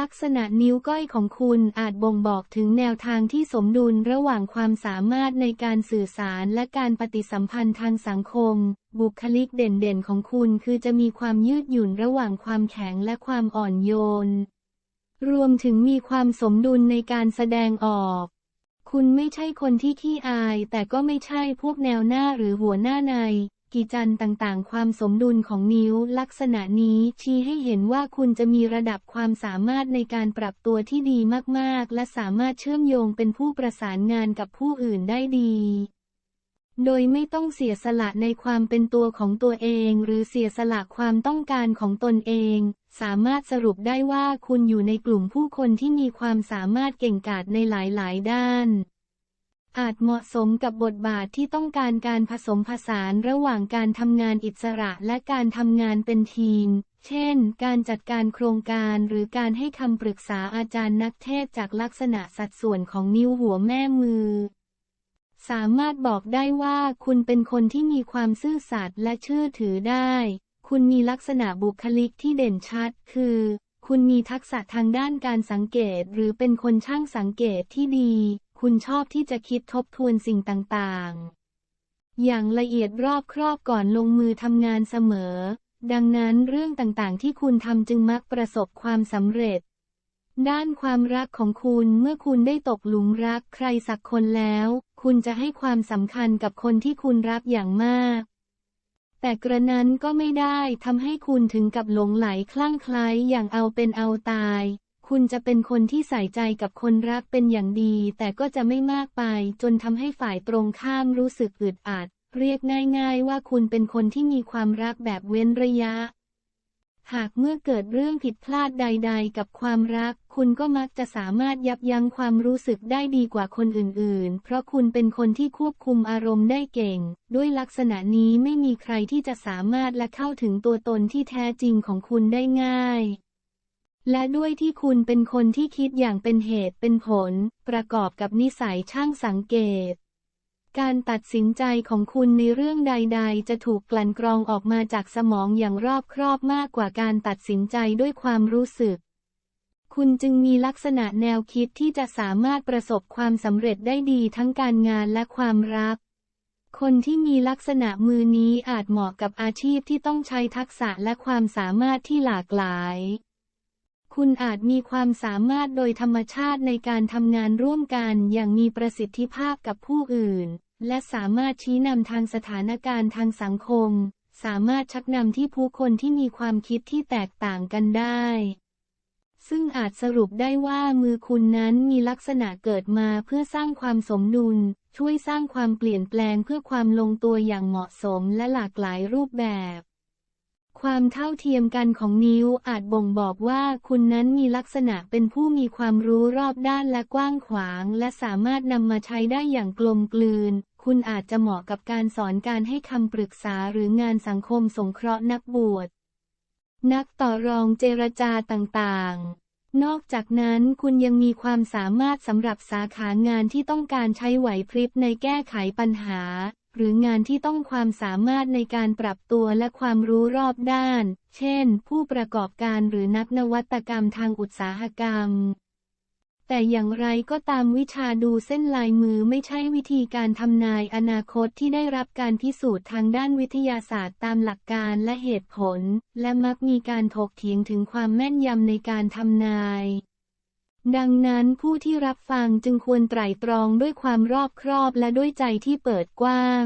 ลักษณะนิ้วก้อยของคุณอาจบ่งบอกถึงแนวทางที่สมดุลระหว่างความสามารถในการสื่อสารและการปฏิสัมพันธ์ทางสังคม บุคลิกเด่นๆของคุณคือจะมีความยืดหยุ่นระหว่างความแข็งและความอ่อนโยน รวมถึงมีความสมดุลในการแสดงออก คุณไม่ใช่คนที่ขี้อาย แต่ก็ไม่ใช่พวกแนวหน้าหรือหัวหน้าใน กิจันต่างๆ ความสมดุลของนิ้วลักษณะนี้ชี้ให้เห็นว่าคุณจะมีระดับความสามารถในการปรับตัวที่ดีมากๆ และสามารถเชื่อมโยงเป็นผู้ประสานงานกับผู้อื่นได้ดีโดยไม่ต้องเสียสละในความเป็นตัวของตัวเอง หรือเสียสละความต้องการของตนเอง สามารถสรุปได้ว่าคุณอยู่ในกลุ่มผู้คนที่มีความสามารถเก่งกาจในหลาย ๆ ด้าน อาจเหมาะสมกับบทบาทที่ต้องการการผสมผสานระหว่างการทำงานอิสระและการทำงานเป็นทีม เช่น การจัดการโครงการหรือการให้คำปรึกษาอาจารย์นักเทศจากลักษณะสัดส่วนของนิ้วหัวแม่มือ สามารถบอกได้ว่าคุณเป็นคนที่มีความซื่อสัตย์และเชื่อถือได้ คุณมีลักษณะบุคลิกที่เด่นชัด คือ คุณมีทักษะทางด้านการสังเกต หรือเป็นคนช่างสังเกตที่ดี คุณชอบที่จะคิดทบทวนสิ่งต่างๆ อย่างละเอียดรอบครอบก่อนลงมือทำงานเสมอ ดังนั้นเรื่องต่างๆ ที่คุณทำจึงมักประสบความสำเร็จ ด้านความรักของคุณเมื่อคุณได้ตกหลุมรักใครสักคนแล้ว คุณจะให้ความสำคัญกับคนที่คุณรักอย่างมาก แต่กระนั้นก็ไม่ได้ทำให้คุณถึงกับหลงไหลคลั่งไคล้อย่างเอาเป็นเอาตาย คุณจะเป็นคนที่ใส่ใจกับคนรักเป็นอย่างดี แต่ก็จะไม่มากไป จนทำให้ฝ่ายตรงข้ามรู้สึกอึดอัด เรียกง่ายๆว่าคุณเป็นคนที่มีความรักแบบเว้นระยะ หากเมื่อเกิดเรื่องผิดพลาดใด ๆ กับความรัก คุณก็มักจะสามารถยับยั้งความรู้สึกได้ดีกว่าคนอื่นๆ เพราะคุณเป็นคนที่ควบคุมอารมณ์ได้เก่ง ด้วยลักษณะนี้ไม่มีใครที่จะสามารถและเข้าถึงตัวตนที่แท้จริงของคุณได้ง่าย และด้วยที่คุณเป็นคนที่คิดอย่างเป็นเหตุเป็นผล ประกอบกับนิสัยช่างสังเกต การตัดสินใจของคุณในเรื่องใด ๆ จะถูกกลั่นกรองออกมาจากสมองอย่างรอบครอบมากกว่าการตัดสินใจด้วยความรู้สึก คุณจึงมีลักษณะแนวคิดที่จะสามารถประสบความสำเร็จได้ดีทั้งการงานและความรักคนที่มีลักษณะมือนี้อาจเหมาะกับอาชีพที่ต้องใช้ทักษะและความสามารถที่หลากหลาย คุณอาจมีความสามารถโดยธรรมชาติในการทำงานร่วมกันอย่างมีประสิทธิภาพกับผู้อื่น และสามารถชี้นำทางสถานการณ์ทางสังคม สามารถชักนำที่ผู้คนที่มีความคิดที่แตกต่างกันได้ ซึ่งอาจสรุปได้ว่ามือคุณนั้นมีลักษณะเกิดมาเพื่อสร้างความสมดุล ช่วยสร้างความเปลี่ยนแปลงเพื่อความลงตัวอย่างเหมาะสมและหลากหลายรูปแบบ ความเท่าเทียมกันของนิ้วอาจบ่งบอกว่าคุณนั้นมีลักษณะเป็นผู้มีความรู้รอบด้านและกว้างขวาง และสามารถนำมาใช้ได้อย่างกลมกลืน คุณอาจจะเหมาะกับการสอนการให้คำปรึกษาหรืองานสังคมสงเคราะห์นักบวช นักต่อรองเจรจาต่างๆนอกจากนั้นคุณยังมีความสามารถสำหรับสาขางานที่ต้องการใช้ไหวพริบในแก้ไขปัญหา หรืองานที่ต้องความสามารถในการปรับตัวและความรู้รอบด้าน เช่น ผู้ประกอบการหรือนักนวัตกรรมทางอุตสาหกรรม แต่อย่างไรก็ตามวิชาดูเส้นลายมือไม่ใช่วิธีการทำนายอนาคตที่ได้รับการพิสูจน์ทางด้านวิทยาศาสตร์ตามหลักการและเหตุผล และมักมีการถกเถียงถึงความแม่นยำในการทำนาย ดังนั้นผู้ที่รับฟังจึงควรไตร่ตรองด้วยความรอบครอบและด้วยใจที่เปิดกว้าง